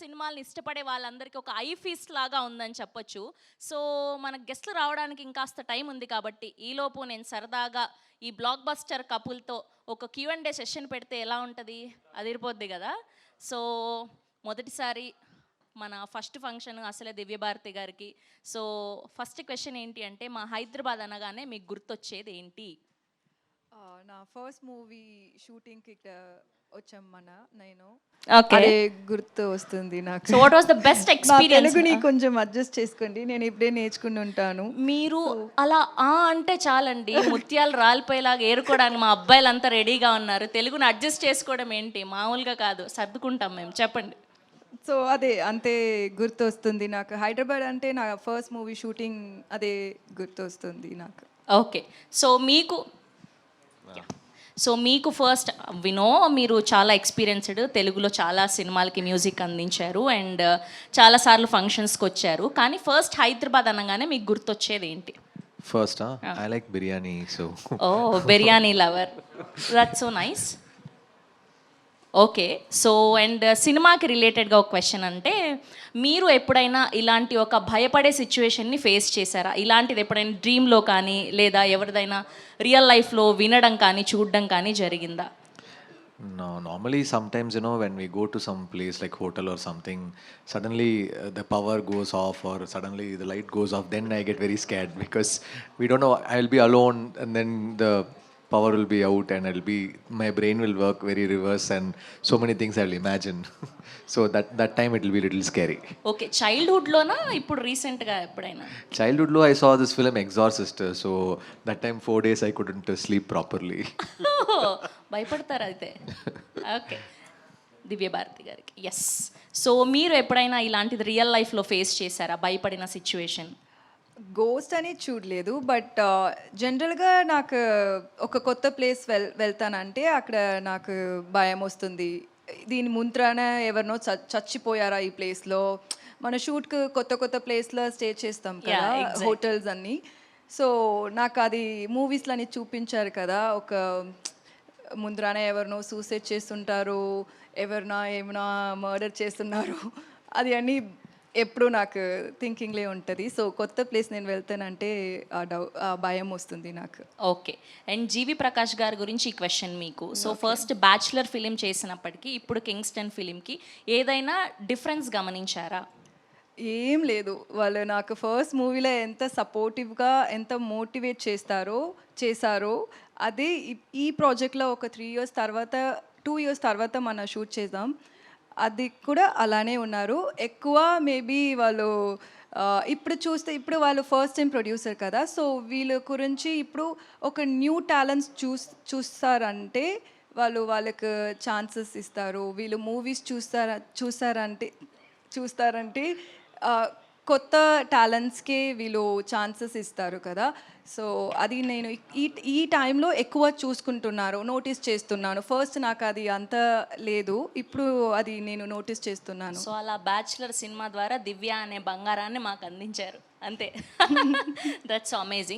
సినిమాలను ఇష్టపడే వాళ్ళందరికీ ఒక ఐ ఫీస్ట్ లాగా ఉందని చెప్పొచ్చు. సో మన గెస్ట్లు రావడానికి ఇంకాస్త టైం ఉంది కాబట్టి ఈలోపు నేను సరదాగా ఈ బ్లాక్ బస్టర్ కపుల్తో ఒక క్యూ అండ్ డే సెషన్ పెడితే ఎలా ఉంటుంది? అదిరిపోద్ది కదా. సో మొదటిసారి మన ఫస్ట్ ఫంక్షన్ అసలే దివ్యభారతి గారికి. సో ఫస్ట్ క్వశ్చన్ ఏంటి అంటే మా హైదరాబాద్ అనగానే మీకు గుర్తొచ్చేది ఏంటి నా ఫస్ట్ మూవీ షూటింగ్కి ఇక్కడ వచ్చాం మన నేను. ఓకే అదే గుర్తు వస్తుంది నాకు. So what was the best experience తెలుగుని కొంచెం అడ్జస్ట్ చేసుకోండి నేను ఇప్పుడే నేర్చుకుని ఉంటాను. మీరు అలా ఆ అంటే చాలండి ముత్యాలు రాలిపోయేలాగా ఏరుకోవడానికి మా అబ్బాయిలంతా రెడీగా ఉన్నారు. తెలుగుని అడ్జస్ట్ చేసుకోవడం ఏంటి? మామూలుగా కాదు సర్దుకుంటాం మేము. చెప్పండి. సో అదే అంతే గుర్తు వస్తుంది నాకు. హైదరాబాద్ అంటే నా ఫస్ట్ మూవీ షూటింగ్ అదే గుర్తు వస్తుంది నాకు. ఓకే సో మీకు సో మీకు ఫస్ట్ వినో మీరు చాలా ఎక్స్పీరియన్స్డ్ తెలుగులో చాలా సినిమాలకి మ్యూజిక్ అందించారు అండ్ చాలాసార్లు ఫంక్షన్స్కి వచ్చారు. కానీ ఫస్ట్ హైదరాబాద్ అనగానే మీకు గుర్తొచ్చేది ఏంటి? Huh? I like biryani, so. Oh biryani lover that so nice okay. So and సినిమాకి రిలేటెడ్గా ఒక క్వశ్చన్ అంటే మీరు ఎప్పుడైనా ఇలాంటి ఒక భయపడే సిచ్యువేషన్ని ఫేస్ చేశారా? ఇలాంటిది ఎప్పుడైనా డ్రీమ్లో కానీ లేదా ఎవరిదైనా రియల్ లైఫ్లో వినడం కానీ చూడడం కానీ జరిగిందా? Normally sometimes you know when we go to some place like hotel or something suddenly the power goes off or suddenly the light goes off then I get very scared because we don't know I will be alone and then the power will be out and I'll be my brain will work very reverse and so many things I'll imagine. so that that time it will be a little scary. Okay చైల్డ్హుడ్లోనా ఇప్పుడు రీసెంట్గా ఎప్పుడైనా Childhood low, I saw this film Exorcist. So that time four days I couldn't uh, sleep properly. భయపడతారు అయితే okay Divya Bharati గారికి yes so మీరు ఎప్పుడైనా ఇలాంటిది real లైఫ్లో ఫేస్ చేశారా భయపడిన సిచ్యువేషన్ గోస్ట్ అని చూడలేదు బట్ జనరల్గా నాకు ఒక కొత్త ప్లేస్ వెల్ వెళ్తానంటే అక్కడ నాకు భయం వస్తుంది. దీని ముంత్రాన ఎవరినో చ- చచ్చిపోయారా ఈ ప్లేస్లో మన షూట్కి కొత్త కొత్త ప్లేస్లో స్టే చేస్తాం కదా. హోటల్స్ అన్నీ. సో నాకు అది మూవీస్లో అని చూపించారు కదా ఒక ముందరాన ఎవరినో సూసైడ్ చేస్తుంటారు ఎవరినా ఏమైనా మర్డర్ చేస్తున్నారు అది అన్నీ ఎప్పుడు నాకు థింకింగ్లే ఉంటుంది. సో కొత్త ప్లేస్ నేను వెళ్తానంటే ఆ డౌ ఆ భయం వస్తుంది నాకు. ఓకే. అండ్ జీవి ప్రకాష్ గారి గురించి ఈ క్వశ్చన్ మీకు. సో ఫస్ట్ బ్యాచులర్ ఫిలిం చేసినప్పటికీ ఇప్పుడు కింగ్స్టన్ ఫిలింకి ఏదైనా డిఫరెన్స్ గమనించారా? ఏం లేదు. వాళ్ళు నాకు ఫస్ట్ మూవీలో ఎంత సపోర్టివ్గా ఎంత మోటివేట్ చేస్తారో చేశారో అదే ఈ- ప్రాజెక్ట్లో ఒక త్రీ ఇయర్స్ తర్వాత టూ ఇయర్స్ తర్వాత మనం షూట్ చేద్దాం. అది కూడా అలానే ఉన్నారు. ఎక్కువ మేబీ వాళ్ళు ఇప్పుడు చూస్తే ఇప్పుడు వాళ్ళు ఫస్ట్ టైం ప్రొడ్యూసర్ కదా సో వీళ్ళ గురించి ఇప్పుడు ఒక న్యూ టాలెంట్స్ చూస్ చూస్తారంటే వాళ్ళు వాళ్ళకు ఛాన్సెస్ ఇస్తారు. వీళ్ళు మూవీస్ చూస్తారా చూస్తారంటే చూస్తారంటే కొత్త టాలెంట్స్కి వీళ్ళు ఛాన్సెస్ ఇస్తారు కదా. సో అది నేను ఈ ఈ టైంలో ఎక్కువ చూసుకుంటున్నారు నోటీస్ చేస్తున్నాను. ఫస్ట్ నాకు అది అంత లేదు ఇప్పుడు అది నేను నోటీస్ చేస్తున్నాను. సో అలా బ్యాచులర్ సినిమా ద్వారా దివ్య అనే బంగారాన్ని మాకు అందించారు. అంతే. That's amazing